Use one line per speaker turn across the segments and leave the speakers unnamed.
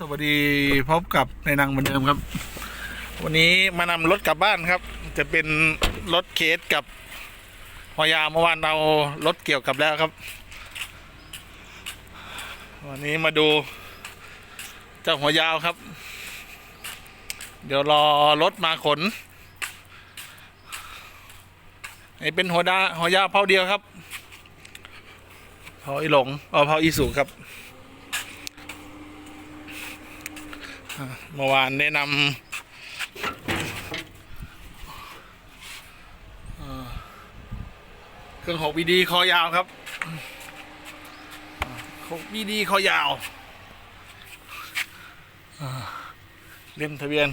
สวัสดีพบกับในนังเหมือนเดิมครับ วันนี้มานำรถกลับบ้านครับ จะเป็นรถเคสกับหอยาเมื่อวานเรารถเกี่ยวกับแล้วครับ วันนี้มาดูเจ้าหัวยาวครับ เดี๋ยวรอรถมาขนนี่เป็นหัวดาหัวยาวเผาเดียวครับเผาอีหลงเอาเผาอีสุครับ เมื่อวานแนะนำเครื่องหกบีดีคอยาวครับหกบีดีคอยาวเล่มทะเบียน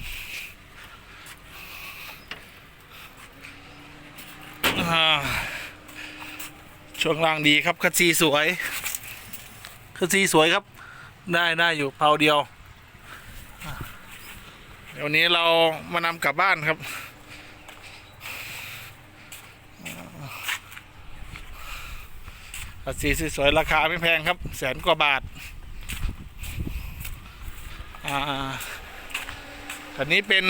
ช่วงล่างดีครับคัดซีสวยคัดซีสวยครับ ได้ได้อยู่เผาเดียว เดี๋ยวนี้เรามานำกลับบ้านครับปัดสีสวยๆราคาไม่แพงครับ แสนกว่าบาท อ่าคันนี้เป็น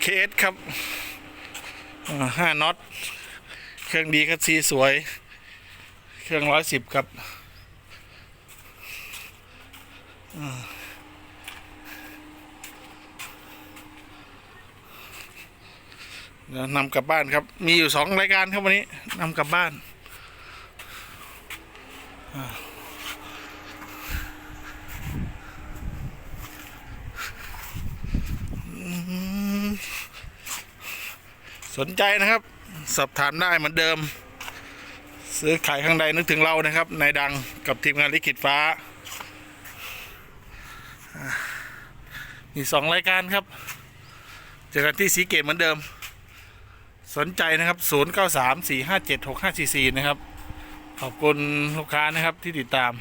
เคสครับห้าน็อต เครื่องดีคัดซีสวย เครื่องร้อยสิบครับเดี๋ยว นำกลับบ้านครับ มีอยู่สองรายการครับวันนี้นำกลับบ้านสนใจนะครับ สอบถามได้เหมือนเดิม ซื้อขายข้างใดนึกถึงเรานะครับนายดังกับทีมงานลิขิตฟ้าอ่ามีสองรายการครับ เจอกันที่สีเกตเหมือนเดิม สนใจนะครับ 0 9 3 4 5 7 6 5 4 4 นะครับ ขอบคุณลูกค้านะครับที่ติดตาม